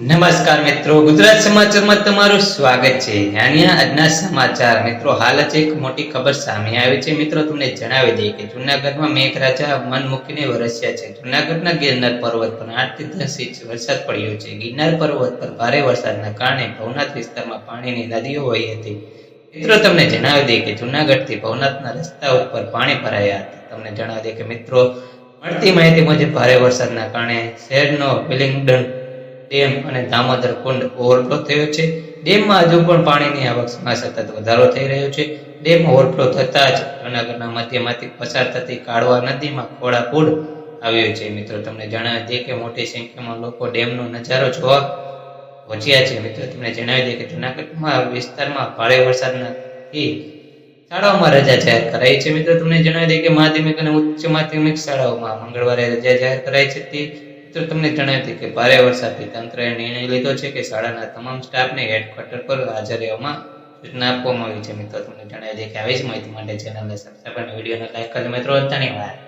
નમસ્કાર મિત્રો, ગુજરાત સમાચારમાં તમારું સ્વાગત છે. અહીંયા આજના સમાચાર. મિત્રો, હાલ જ એક મોટી ખબર સામે આવી છે. મિત્રો, તમને જણાવી દઈએ કે જૂનાગઢમાં મેઘરાજા મન મૂકીને વરસ્યા છે. જૂનાગઢના ગિરનાર પર્વત પર આઠથી દસ ઇંચ વરસાદ પડ્યો છે. ગિરનાર પર્વત પર ભારે વરસાદના કારણે ભવનાથ વિસ્તારમાં પાણીની નદીઓ વહી હતી. મિત્રો, તમને જણાવી દઈએ કે જૂનાગઢથી ભવનાથના રસ્તા ઉપર પાણી ભરાયા હતા. તમને જણાવી દઈએ કે મિત્રો, મળતી માહિતી મુજબ ભારે વરસાદના કારણે શહેરનો વિલિંગડન ડેમ અને દામોદર કુંડ ઓવરફ્લો થયો છે. ડેમમાં હજુ પણ પાણીની આવકમાં સતત વધારો થઈ રહ્યો છે. ડેમ ઓવરફ્લો થતાં જ જૂનાગઢના મધ્યમાંથી પસાર થતી કાળવા નદીમાં ખોળાપૂર આવ્યો છે. મિત્રો, તમને જણાવી દઈએ કે મોટી સંખ્યામાં લોકો ડેમનો નજારો જોવા પહોંચ્યા છે. મિત્રો, તમને જણાવી દઈએ કે જૂનાગઢમાં વિસ્તારમાં ભારે વરસાદનાથી શાળાઓમાં રજા જાહેર કરાઈ છે. મિત્રો, તમને જણાવી દઈએ કે માધ્યમિક અને ઉચ્ચ માધ્યમિક શાળાઓમાં મંગળવારે રજા જાહેર કરાઈ છે. મિત્રો તમને જણાવી કે ભારે વરસાદથી તંત્રએ નિર્ણય લીધો છે કે શાળાના તમામ સ્ટાફને હેડક્વાર્ટર પર હાજર રહેવામાં સૂચના આપવામાં આવી છે. મિત્રો, તમને જણાવી દઈએ કે આવી જ માહિતી માટે ચેનલને સબસ્ક્રાઈબ અને વિડીયોને લાઈક કરજો. મિત્રો ધન્યવાદ